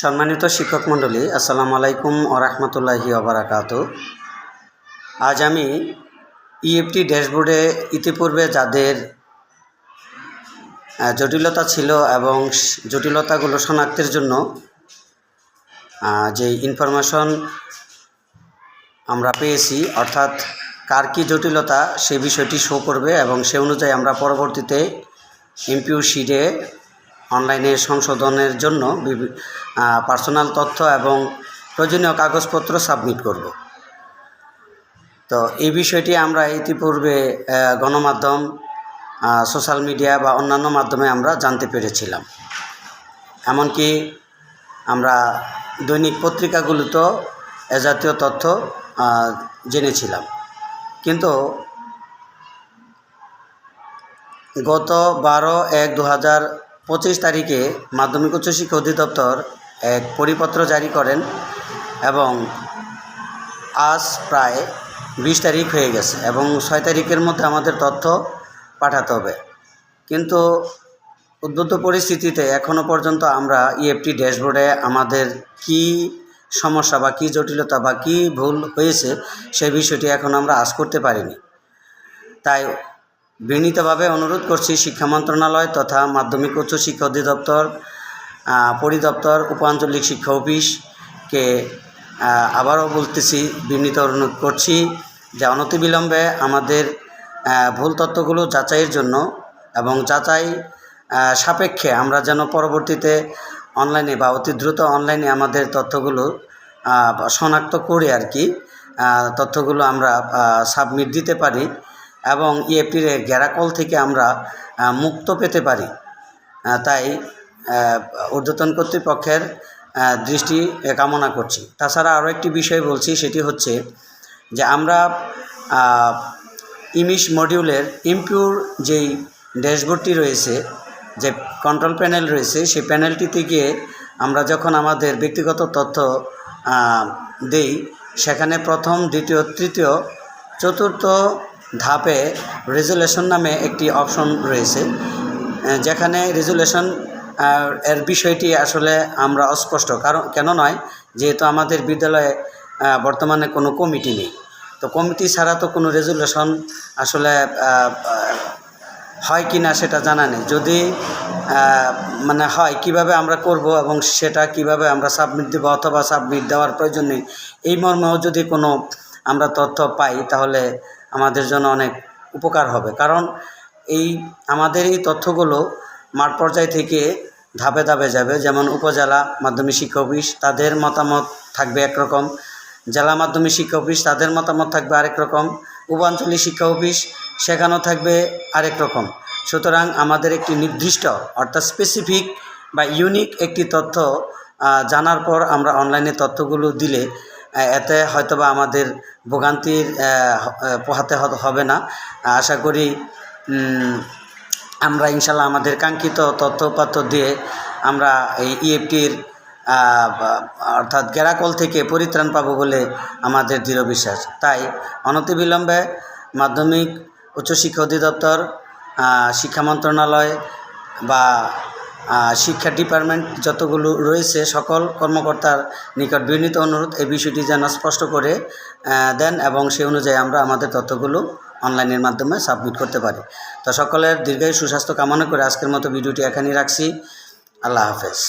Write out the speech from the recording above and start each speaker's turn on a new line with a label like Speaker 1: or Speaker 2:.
Speaker 1: সম্মানিত শিক্ষক মণ্ডলী, আসসালামু আলাইকুম ওরহমতুল্লাহি ওবরাকাত আজ আমি ইএফটি ড্যাশবোর্ডে ইতিপূর্বে যাদের জটিলতা ছিল এবং জটিলতাগুলো শনাক্তের জন্য যে ইনফরমেশন আমরা পেয়েছি, অর্থাৎ কার কী জটিলতা সে বিষয়টি শো করবে এবং সে অনুযায়ী আমরা পরবর্তীতে এমপিউ শিটে অনলাইনে সংশোধনের জন্য পার্সোনাল তথ্য এবং প্রয়োজনীয় কাগজপত্র সাবমিট করব। তো এই বিষয়টি আমরা ইতিপূর্বে গণমাধ্যম সোশ্যাল মিডিয়া বা অন্যান্য মাধ্যমে আমরা জানতে পেরেছিলাম। এমনকি আমরা দৈনিক পত্রিকাগুলোতেও এ জাতীয় তথ্য জেনেছিলাম। কিন্তু গত বারো এক দু হাজার পঁচিশ তারিখে মাধ্যমিক উচ্চশিক্ষা অধিদপ্তর এক পরিপত্র জারি করেন এবং আজ প্রায় বিশ তারিখ হয়ে গেছে এবং ছয় তারিখের মধ্যে আমাদের তথ্য পাঠাতে হবে। কিন্তু উদ্বুদ্ধ পরিস্থিতিতে এখনও পর্যন্ত আমরা ইএফটি ড্যাশবোর্ডে আমাদের কি সমস্যা বা কী জটিলতা বা কী ভুল হয়েছে সেই বিষয়টি এখন আমরা আজ করতে পারিনি। তাই বিনীতভাবে অনুরোধ করছি শিক্ষা মন্ত্রণালয় তথা মাধ্যমিক উচ্চ শিক্ষা অধিদপ্তর পরিদপ্তর উপাঞ্চলিক শিক্ষা অফিসকে আবারও বলতেছি বিনীত অনুরোধ করছি যে অনতিবিলম্বে আমাদের ভুল তথ্যগুলো যাচাইয়ের জন্য এবং যাচাই সাপেক্ষে আমরা যেন পরবর্তীতে অনলাইনে বা অতি দ্রুত অনলাইনে আমাদের তথ্যগুলো শনাক্ত করে আর কি তথ্যগুলো আমরা সাবমিট দিতে পারি। এবং ইএফটির গ্যারাকল থেকে আমরা মুক্ত পেতে পারি। তাই ঊর্ধ্বতন কর্তৃপক্ষের দৃষ্টি কামনা করছি। তাছাড়া আরও একটি বিষয় বলছি, সেটি হচ্ছে যে আমরা ইমিশ মডিউলের ইমপিউর যেই ড্যাশবোর্ডটি রয়েছে, যে কন্ট্রোল প্যানেল রয়েছে, সেই প্যানেলটিতে গিয়ে আমরা যখন আমাদের ব্যক্তিগত তথ্য দেই, সেখানে প্রথম, দ্বিতীয়, তৃতীয়, চতুর্থ ধাপে রেজুলেশন নামে একটি অপশন রয়েছে যেখানে রেজুলেশন এর বিষয়টি আসলে আমরা অস্পষ্ট। কারণ, কেন নয়? যেহেতু আমাদের বিদ্যালয়ে বর্তমানে কোনো কমিটি নেই। তো কমিটি ছাড়া তো কোনো রেজুলেশন আসলে হয় কি না সেটা জানা নেই। যদি মানে হয়, কীভাবে আমরা করব এবং সেটা কীভাবে আমরা সাবমিট দেবো অথবা সাবমিট দেওয়ার প্রয়োজন নেই, এই মর্মেও যদি কোনো আমরা তথ্য পাই, তাহলে আমাদের জন্য অনেক উপকার হবে। কারণ এই, আমাদের এই তথ্যগুলো মাঠ পর্যায় থেকে ধাপে ধাপে যাবে। যেমন উপজেলা মাধ্যমিক শিক্ষা অফিস, তাদের মতামত থাকবে একরকম। জেলা মাধ্যমিক শিক্ষা অফিস, তাদের মতামত থাকবে আরেক রকম। উপাঞ্চলিক শিক্ষা অফিস, সেখানেও থাকবে আরেক রকম। সুতরাং আমাদের একটি নির্দিষ্ট, অর্থাৎ স্পেসিফিক বা ইউনিক একটি তথ্য জানার পর আমরা অনলাইনে তথ্যগুলো দিলে এতে হয়তোবা আমাদের ভোগান্তির পোহাতে হবে না। আশা করি আমরা ইনশাল্লাহ আমাদের কাঙ্ক্ষিত তথ্যপাত্র দিয়ে আমরা এই ইএফটির অর্থাৎ গেরাকল থেকে পরিত্রাণ পাবো বলে আমাদের দৃঢ় বিশ্বাস। তাই অনতিবিলম্বে মাধ্যমিক, উচ্চশিক্ষা অধিদপ্তর শিক্ষা মন্ত্রণালয় বা শিক্ষা ডিপার্টমেন্ট যতগুলো রয়েছে, সকল কর্মকর্তার নিকট বিনীত অনুরোধ, এই বিষয়টি যেন স্পষ্ট করে দেন এবং সেই অনুযায়ী আমরা আমাদের তথ্যগুলো অনলাইনের মাধ্যমে সাবমিট করতে পারি। তো সকলের দীর্ঘায়ু সুস্বাস্থ্য কামনা করে আজকের মতো ভিডিওটি এখানেই রাখছি। আল্লাহ হাফেজ।